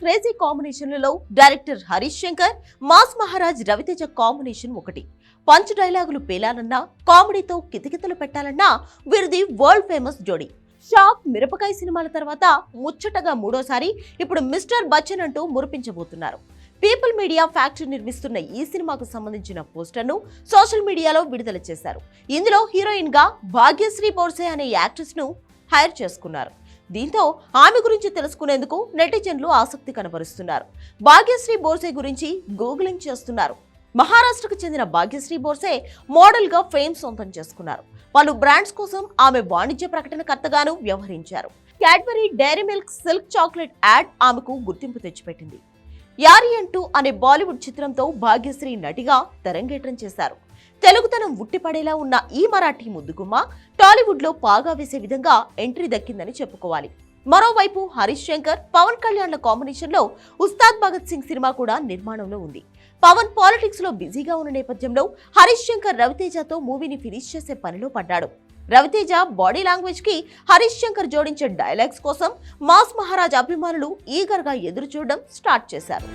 Crazy కాంబినేషన్లలో director Harish Shankar mass Maharaj Ravi Teja combination ఒకటి. Punch డైలాగులు పేలాలన్నా కామెడీతో కితకితలు పెట్టాలన్నా వీరిది వరల్డ్ ఫేమస్ జోడీ. షాక్ మిరపకాయ సినిమాల తర్వాత ముచ్చటగా మూడోసారి ఇప్పుడు మిస్టర్ బచ్చన్ అంటూ మురిపించబోతున్నారు. పీపుల్ మీడియా ఫ్యాక్టరీ నిర్మిస్తున్న ఈ సినిమాకు సంబంధించిన పోస్టర్ను సోషల్ మీడియాలో విడుదల చేశారు. ఇందులో హీరోయిన్గా భాగ్యశ్రీ బోర్సే అనే యాక్ట్రెస్ను హైర్ చేసుకున్నారు. దీంతో ఆమె గురించి తెలుసుకునేందుకు నెటిజన్లు ఆసక్తి కనబరుస్తున్నారు. భాగ్యశ్రీ బోర్సే గురించి గూగులింగ్ చేస్తున్నారు. మహారాష్ట్రకు చెందిన భాగ్యశ్రీ బోర్సే మోడల్గా ఫేమ్ సొంతం చేసుకున్నారు. పలు బ్రాండ్స్ కోసం ఆమె వాణిజ్య ప్రకటనకర్తగాను వ్యవహరించారు. Cadbury Dairy Milk Silk chocolate ad ఆమెకు గుర్తింపు తెచ్చిపెట్టింది. యారి అంటూ అనే బాలీవుడ్ చిత్రంతో భాగ్యశ్రీ నటిగా తెరంగేట్రం చేశారు. తెలుగుతనం ఉట్టిపడేలా ఉన్న ఈ మరాఠీ ముద్దుగుమ్మ టాలీవుడ్లో పాగా వేసే విధంగా ఎంట్రీ దక్కిందని చెప్పుకోవాలి. మరోవైపు హరీష్ శంకర్ పవన్ కళ్యాణ్ల కాంబినేషన్లో ఉస్తాద్ భగత్ సింగ్ సినిమా కూడా నిర్మాణంలో ఉంది. పవన్ పాలిటిక్స్లో బిజీగా ఉన్న నేపథ్యంలో హరీష్ శంకర్ రవితేజతో మూవీని ఫినిష్ చేసే పనిలో పడ్డాడు. రవితేజ బాడీ లాంగ్వేజ్కి హరీష్ శంకర్ జోడించే డైలాగ్స్ కోసం మాస్ మహారాజ్ అభిమానులు ఈగర్గా ఎదురు చూడడం స్టార్ట్ చేశారు.